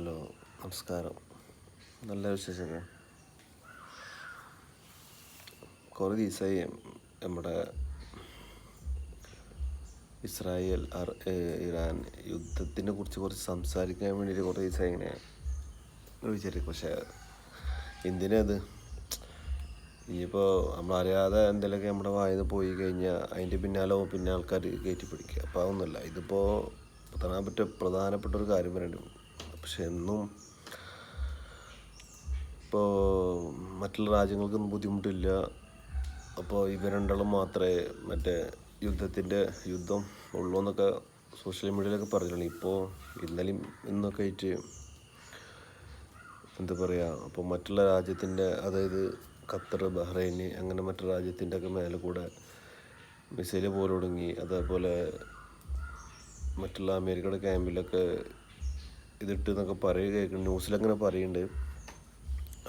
Hello നമസ്കാരം. നല്ല വിശേഷങ്ങൾ. കുറേ ദിവസമായി നമ്മുടെ ഇസ്രായേൽ ഇറാൻ യുദ്ധത്തിനെ കുറിച്ച് കുറച്ച് സംസാരിക്കാൻ വേണ്ടിയിട്ട് കുറേ ദിവസമായി ഇങ്ങനെ വിചാരിക്കും പക്ഷേ എന്തിനത് ഇനിയിപ്പോൾ നമ്മളറിയാതെ എന്തെങ്കിലുമൊക്കെ നമ്മുടെ വായന പോയി കഴിഞ്ഞാൽ അതിന്റെ പിന്നാലോ പിന്നെ ആൾക്കാർ കയറ്റി പിടിക്കുക. അപ്പോൾ അതൊന്നുമല്ല. ഇതിപ്പോൾ പ്രധാനപ്പെട്ട പ്രധാനപ്പെട്ട ഒരു കാര്യം പറയുന്നുണ്ട് പക്ഷെ എന്നും ഇപ്പോൾ മറ്റുള്ള രാജ്യങ്ങൾക്കൊന്നും ബുദ്ധിമുട്ടില്ല. അപ്പോൾ ഇവ രണ്ടാളും മാത്രമേ മറ്റേ യുദ്ധത്തിന്റെ യുദ്ധം ഉള്ളൂ എന്നൊക്കെ സോഷ്യൽ മീഡിയയിലൊക്കെ പറഞ്ഞിട്ടുണ്ട്. ഇപ്പോൾ ഇന്നലെയും ഇന്നൊക്കെ ആയിട്ട് എന്താ പറയുക അപ്പോൾ മറ്റുള്ള രാജ്യത്തിന്റെ അതായത് ഖത്തർ ബഹ്റൈൻ അങ്ങനെ മറ്റു രാജ്യത്തിന്റെ ഒക്കെ മേലെ കൂടെ മിസൈൽ പോലെ തുടങ്ങി അതേപോലെ മറ്റുള്ള അമേരിക്കയുടെ ക്യാമ്പിലൊക്കെ ഇതിട്ട് എന്നൊക്കെ പറയുക കേൾക്കുന്നു ന്യൂസിലങ്ങനെ പറയുന്നുണ്ട്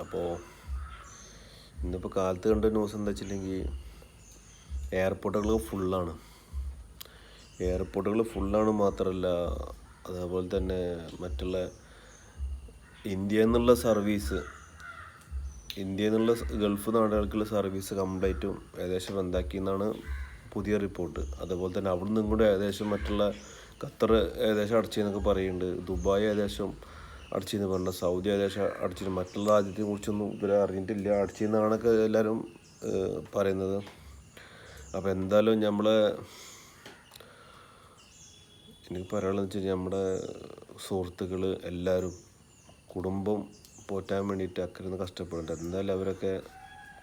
അപ്പോൾ ഇന്നിപ്പോൾ കാലത്ത് കണ്ട ന്യൂസ് എന്താ വെച്ചിട്ടുണ്ടെങ്കിൽ എയർപോർട്ടുകൾ ഫുള്ളാണ്. എയർപോർട്ടുകൾ ഫുള്ളാണ് മാത്രമല്ല അതേപോലെ തന്നെ മറ്റുള്ള ഇന്ത്യ എന്നുള്ള സർവീസ് ഇന്ത്യ എന്നുള്ള ഗൾഫ് നാടുകൾക്കുള്ള സർവീസ് കംപ്ലീറ്റും ഏകദേശം റദ്ദാക്കി എന്നാണ് പുതിയ റിപ്പോർട്ട്. അതുപോലെ തന്നെ അവിടെ നിന്നും കൂടെ ഏകദേശം മറ്റുള്ള ഖത്തർ ഏകദേശം അടച്ചെന്നൊക്കെ പറയുന്നുണ്ട്. ദുബായ് ഏകദേശം അടച്ചെന്ന് പറഞ്ഞു സൗദി ഏകദേശം അടച്ചിരുന്നു മറ്റുള്ള രാജ്യത്തെ കുറിച്ചൊന്നും ഇതുവരെ അറിഞ്ഞിട്ടില്ല. അടച്ചെന്നാണൊക്കെ എല്ലാവരും പറയുന്നത്. അപ്പോൾ എന്തായാലും നമ്മളെ എനിക്ക് പറയാനുള്ളത് വെച്ച് കഴിഞ്ഞാൽ നമ്മുടെ സുഹൃത്തുക്കൾ എല്ലാവരും കുടുംബം പോറ്റാൻ വേണ്ടിയിട്ട് അക്കരെ നിന്ന് കഷ്ടപ്പെടുന്നുണ്ട് എന്തായാലും അവരൊക്കെ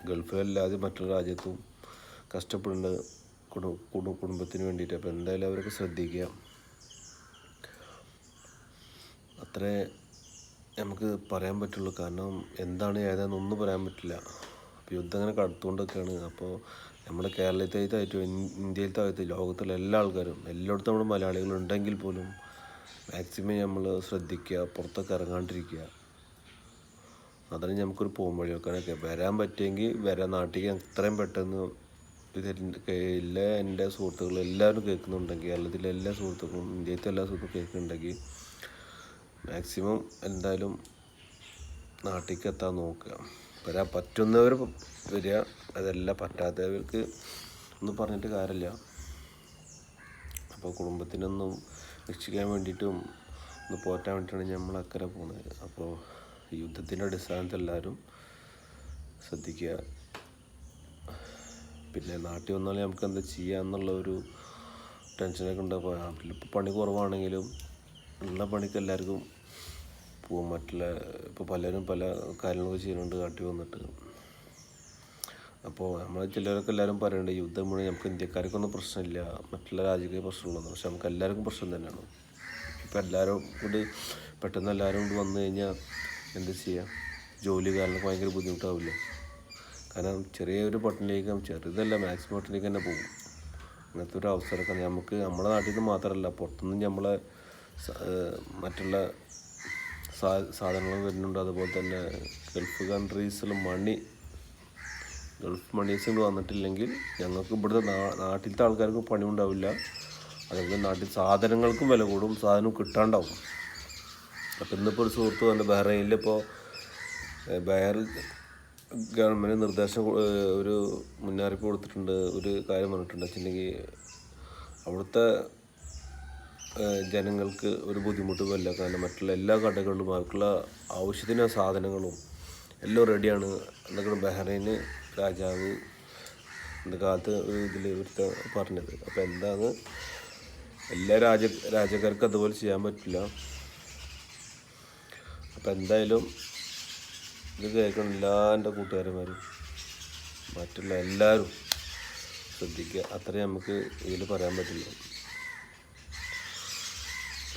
ഗൾഫിലല്ലാതെ മറ്റുള്ള രാജ്യത്തും കഷ്ടപ്പെടുന്നുണ്ട് കുടു കുടു കുടുംബത്തിന് വേണ്ടിയിട്ട്. അപ്പോൾ എന്തായാലും അവരൊക്കെ ശ്രദ്ധിക്കുക. അത്രേ നമുക്ക് പറയാൻ പറ്റുള്ളൂ. കാരണം എന്താണ് ഏതാണെന്നൊന്നും പറയാൻ പറ്റില്ല. അപ്പോൾ യുദ്ധം അങ്ങനെ കടത്തുകൊണ്ടൊക്കെയാണ്. അപ്പോൾ നമ്മുടെ കേരളത്തിലായിട്ടും ഇന്ത്യയിലത്തായിട്ടും ലോകത്തുള്ള എല്ലാ ആൾക്കാരും എല്ലായിടത്തും നമ്മുടെ മലയാളികൾ ഉണ്ടെങ്കിൽ പോലും മാക്സിമം നമ്മൾ ശ്രദ്ധിക്കുക പുറത്തൊക്കെ ഇറങ്ങാണ്ടിരിക്കുക. അതാണ് നമുക്കൊരു പോകുമ്പഴി വെക്കാനൊക്കെ. വരാൻ പറ്റിയെങ്കിൽ വരാൻ നാട്ടിലേക്ക് എത്രയും പെട്ടെന്ന് ഇത് എല്ലാ എന്റെ സുഹൃത്തുക്കളും എല്ലാവരും കേൾക്കുന്നുണ്ടെങ്കിൽ കേരളത്തിലെ എല്ലാ സുഹൃത്തുക്കളും ഇന്ത്യയിലത്തെ എല്ലാ സുഹൃത്തുക്കളും കേൾക്കുന്നുണ്ടെങ്കിൽ മാക്സിമം എന്തായാലും നാട്ടിലേക്ക് എത്താൻ നോക്കുക വരാൻ പറ്റുന്നവർ വരിക അതല്ല പറ്റാത്തവർക്ക് ഒന്നും പറഞ്ഞിട്ട് കാര്യമില്ല. അപ്പോൾ കുടുംബത്തിനൊന്നും രക്ഷിക്കാൻ വേണ്ടിയിട്ടും ഒന്ന് പോറ്റാൻ വേണ്ടിയിട്ടാണ് നമ്മൾ അക്കരെ പോകുന്നത് അപ്പോൾ യുദ്ധത്തിന്റെ അടിസ്ഥാനത്തിൽ എല്ലാവരും ശ്രദ്ധിക്കുക. പിന്നെ നാട്ടിൽ വന്നാൽ നമുക്ക് എന്താ ചെയ്യുക എന്നുള്ള ഒരു ടെൻഷനൊക്കെ ഉണ്ടാകും ഇപ്പോൾ പണി കുറവാണെങ്കിലും ഉള്ള പണിക്ക് എല്ലാവർക്കും പോവും. മറ്റുള്ള ഇപ്പോൾ പലരും പല കാര്യങ്ങളൊക്കെ ചെയ്യുന്നുണ്ട് കാട്ടി വന്നിട്ട്. അപ്പോൾ നമ്മൾ ചിലരൊക്കെ എല്ലാവരും പറയുന്നുണ്ട് യുദ്ധം മുഴുവൻ നമുക്ക് ഇന്ത്യക്കാർക്കൊന്നും പ്രശ്നമില്ല. മറ്റുള്ള രാജ്യങ്ങൾക്ക് പ്രശ്നമുള്ളൂ. പക്ഷെ നമുക്ക് എല്ലാവർക്കും പ്രശ്നം തന്നെയാണ്. ഇപ്പോൾ എല്ലാവരും കൂടി പെട്ടെന്ന് എല്ലാവരും കൂടി വന്നു കഴിഞ്ഞാൽ എന്ത് ചെയ്യുക ജോലി കാരണം ഭയങ്കര ബുദ്ധിമുട്ടാവില്ലേ? കാരണം ചെറിയൊരു പട്ടണിലേക്ക് ചെറുതല്ല മാക്സിമം പട്ടണിലേക്ക് തന്നെ പോകും. അങ്ങനത്തെ ഒരു അവസരമൊക്കെ നമുക്ക് നമ്മുടെ നാട്ടിൽ നിന്ന് മാത്രമല്ല പുറത്തുനിന്ന് നമ്മളെ മറ്റുള്ള സാ സാധനങ്ങൾ വരുന്നുണ്ട്. അതുപോലെ തന്നെ ഗൾഫ് കൺട്രീസിൽ മണി ഗൾഫ് മണീസ് വന്നിട്ടില്ലെങ്കിൽ ഞങ്ങൾക്ക് ഇവിടുത്തെ നാട്ടിലത്തെ ആൾക്കാർക്ക് പണി ഉണ്ടാവില്ല അതുപോലെ നാട്ടിൽ സാധനങ്ങൾക്കും വില കൂടും സാധനം കിട്ടാണ്ടാവും. അപ്പം ഇന്നിപ്പോൾ ഒരു സുഹൃത്ത് തന്നെ ബഹ്റൈനിലിപ്പോൾ ബഹർ ഗവൺമെന്റ് നിർദ്ദേശം ഒരു മുന്നറിയിപ്പ് കൊടുത്തിട്ടുണ്ട് ഒരു കാര്യം പറഞ്ഞിട്ടുണ്ട്. വെച്ചിട്ടുണ്ടെങ്കിൽ അവിടുത്തെ ജനങ്ങൾക്ക് ഒരു ബുദ്ധിമുട്ടും ഇല്ല കാരണം മറ്റുള്ള എല്ലാ കടകളിലും അവർക്കുള്ള ആവശ്യത്തിന് സാധനങ്ങളും എല്ലാം റെഡിയാണ് എന്നൊക്കെ ബഹ്റൈന് രാജാവ് ഇന്ന കാലത്ത് ഒരു ഇതിൽ ഒരുത്ത പറഞ്ഞത്. അപ്പോൾ എന്താണ്? എല്ലാ രാജ രാജ്യക്കാർക്കും അതുപോലെ ചെയ്യാൻ പറ്റില്ല. അപ്പോൾ എന്തായാലും ഇത് കേൾക്കണം എല്ലാ എന്റെ കൂട്ടുകാരന്മാരും. മറ്റുള്ള എല്ലാവരും ശ്രദ്ധിക്കുക. അത്രേ നമുക്ക് ഇതിൽ പറയാൻ പറ്റില്ല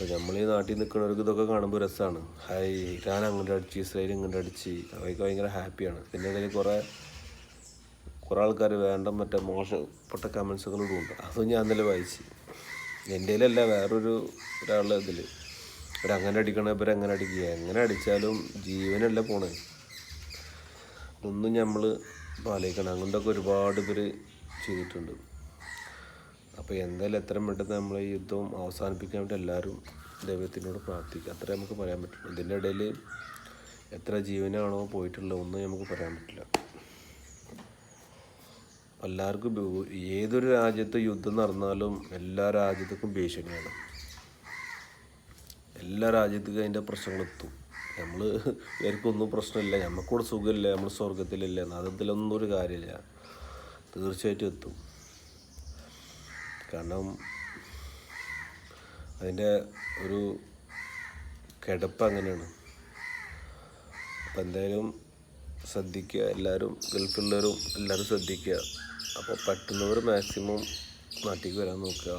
ഇപ്പോൾ നമ്മൾ ഈ നാട്ടിൽ നിൽക്കുന്നവർക്ക് ഇതൊക്കെ കാണുമ്പോൾ രസമാണ് ഹായ് ഇറാൻ അങ്ങോട്ട് അടിച്ച് ഇസ്രായേൽ ഇങ്ങോട്ട് അടിച്ച് അവർക്ക് ഭയങ്കര ഹാപ്പിയാണ് പിന്നെ അതിൽ കുറേ കുറേ ആൾക്കാർ വേണ്ട മറ്റേ മോശപ്പെട്ട കമൻസുകളും ഉണ്ട് അതും ഞാൻ ഇന്നലെ വായിച്ച്. എന്റെ അല്ല വേറൊരു ഒരാളുടെ ഇതിൽ ഇവരങ്ങനെ അടിക്കണം ഇവരങ്ങനെ അടിക്കുക. എങ്ങനെ അടിച്ചാലും ജീവനല്ല പോണേ. ഒന്നും നമ്മൾ പാലിക്കണം. അങ്ങനത്തെ ഒക്കെ ഒരുപാട് പേര് ചെയ്തിട്ടുണ്ട്. അപ്പോൾ എന്തായാലും എത്രയും പെട്ടെന്ന് നമ്മൾ ഈ യുദ്ധം അവസാനിപ്പിക്കാൻ വേണ്ടി എല്ലാവരും ദൈവത്തിനോട് പ്രാർത്ഥിക്കുക. അത്രേ നമുക്ക് പറയാൻ പറ്റുള്ളൂ. ഇതിന്റെ ഇടയിൽ എത്ര ജീവനാണോ പോയിട്ടുള്ളത് ഒന്നും നമുക്ക് പറയാൻ പറ്റില്ല. എല്ലാവർക്കും ഏതൊരു രാജ്യത്ത് യുദ്ധം നടന്നാലും എല്ലാ രാജ്യത്തേക്കും ഭീഷണിയാണ്. എല്ലാ രാജ്യത്തേക്കും അതിന്റെ പ്രശ്നങ്ങളെത്തും നമ്മൾ ഇവർക്കൊന്നും പ്രശ്നമില്ല. നമുക്കൂടെ സുഖമില്ല. നമ്മൾ സ്വർഗത്തിലില്ല അതിലൊന്നും ഒരു കാര്യമില്ല. തീർച്ചയായിട്ടും എത്തും. കാരണം അതിന്റെ ഒരു കിടപ്പ് അങ്ങനെയാണ്. അപ്പം എന്തായാലും ശ്രദ്ധിക്കുക എല്ലാവരും ഗൾഫിലുള്ളവരും എല്ലാവരും ശ്രദ്ധിക്കുക. അപ്പോൾ പറ്റുന്നവർ മാക്സിമം നാട്ടിലേക്ക് വരാൻ നോക്കുക.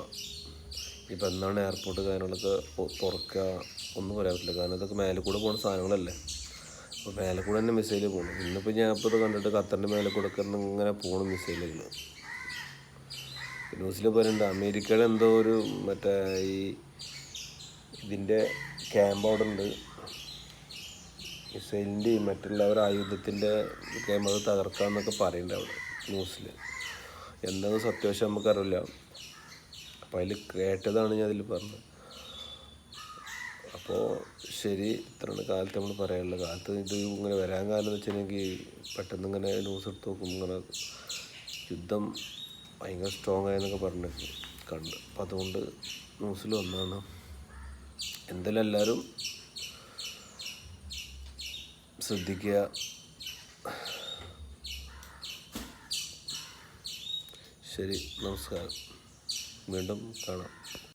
ഇപ്പം എന്നാണ് എയർപോർട്ട് കാര്യങ്ങളൊക്കെ തുറക്കുക ഒന്നും പറയാൻ പറ്റില്ല കാരണം ഇതൊക്കെ മേലെ കൂടെ പോകുന്ന സാധനങ്ങളല്ലേ? അപ്പോൾ മേലെ കൂടെ തന്നെ മിസൈൽ പോകണം ഇന്നിപ്പോൾ ഞാൻ ഇപ്പോൾ ഇത് കണ്ടിട്ട് ഖത്തറിന്റെ മേലെ കൂടെ ഒക്കെ ഇങ്ങനെ പോകണം മിസൈലുകൾ ന്യൂസിൽ പറയുന്നുണ്ട് അമേരിക്കയുടെ എന്തോ ഒരു മറ്റേ ഈ ഇതിന്റെ ക്യാമ്പ് അവിടെ ഉണ്ട്. മിസൈലിന്റെയും മറ്റുള്ള ഒരു ആയുധത്തിന്റെ ക്യാമ്പ് അത് തകർക്കാമെന്നൊക്കെ പറയുന്നുണ്ട് അവിടെ ന്യൂസിൽ എന്താണെന്ന് സത്യവശം നമുക്കറിയില്ല. അപ്പം അതിൽ കേട്ടതാണ് ഞാൻ അതിൽ പറഞ്ഞത്. അപ്പോൾ ശരി ഇത്രയാണ് കാലത്ത് നമ്മൾ പറയാനുള്ളത് കാലത്ത് ഇത് ഇങ്ങനെ വരാൻ കാലം എന്ന് വെച്ചിട്ടുണ്ടെങ്കിൽ പെട്ടെന്ന് ഇങ്ങനെ ന്യൂസ് എടുത്ത് നോക്കുമ്പോൾ ഇങ്ങനെ യുദ്ധം ഭയങ്കര സ്ട്രോങ് ആയെന്നൊക്കെ പറഞ്ഞിട്ട് കണ്ട്. അപ്പം അതുകൊണ്ട് ന്യൂസിൽ വന്നതാണ്. എന്തായാലും എല്ലാവരും ശ്രദ്ധിക്കുക. ശരി നമസ്കാരം. വീണ്ടും കാണാം.